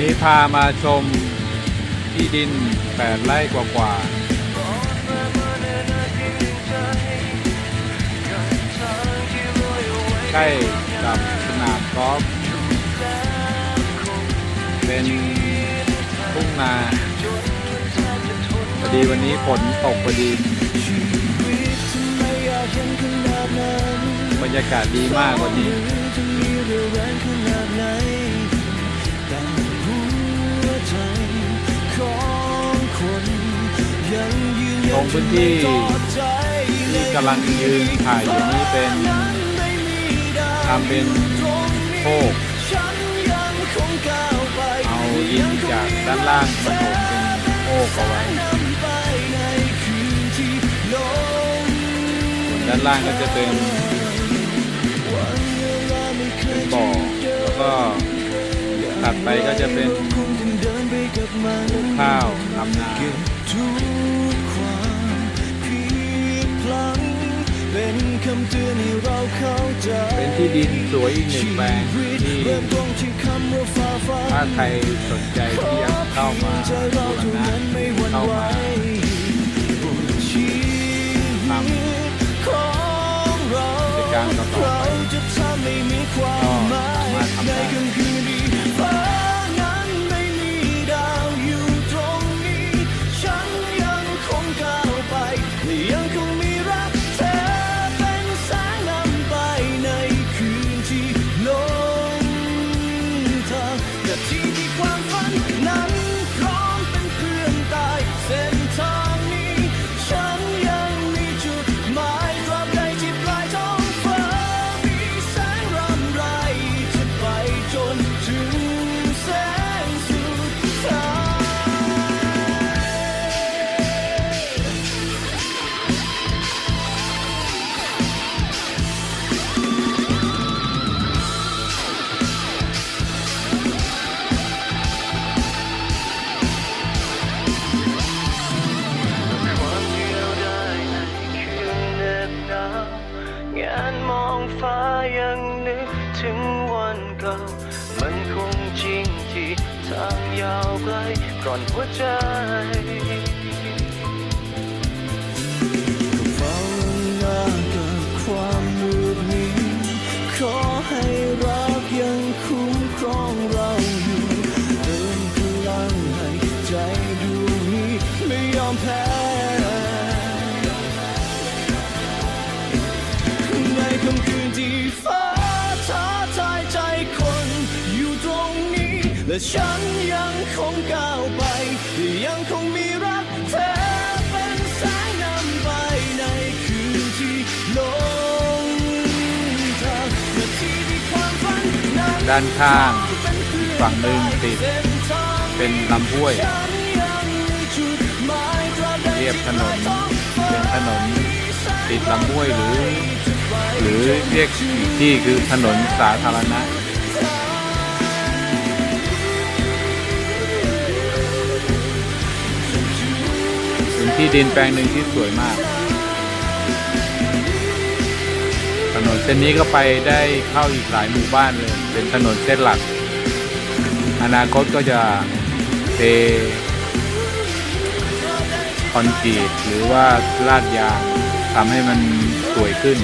นี้พามาชมที่ดิน 8 ไร่กว่าๆใกล้กับสนามกอล์ฟเป็นทุ่งนาพอดีวันนี้ฝนตกพอดี บรรยากาศดีมากวันนี้ พื้นที่ที่กำลังยืนถ่ายอยู่นี้เป็นทำเป็นโคกเอาดินจากด้านล่างมาถมเป็นโคกเอาไว้ส่วนด้านล่างก็จะเป็นเป็นบ่อแล้วก็ถัดไปก็จะเป็นข้าวทำนา เป็นคำเตือนให้เราเข้าใจเป็นที่ดินสวยอีกหนึ่งแปลงที่เริ่มต้นที่คำว่าฟ้าฟ้าถ้าใครสนใจที่อยากเข้ามาใจบูเรารเท่าณะนั้นไม่หวั่นเข้าไหวมาาง ถึงวันเก่า มันคงจริงที่ทางยาวไกลก่อนหัวใจ ฉันยังคงก้าวไป ยังคงมีรักเธอเป็นแสงนำไปในคืนที่ลงทางนาทีที่ความฝันนั้นด้านข้างเป็นเพื่อนฝั่งหนึ่งติด เป็นลำห้วย เรียบถนนเป็นถนนติดลำห้วยหรือ หรือเรียกอีกที่คือถนนสาธารณะ ที่ดินแปลงหนึ่งที่สวยมาก ถนนเส้นนี้ก็ไปได้เข้าอีกหลายหมู่บ้านเลย เป็นถนนเส้นหลัก อนาคตก็จะเทคอนกรีตหรือว่าลาดยางทำให้มันสวยขึ้น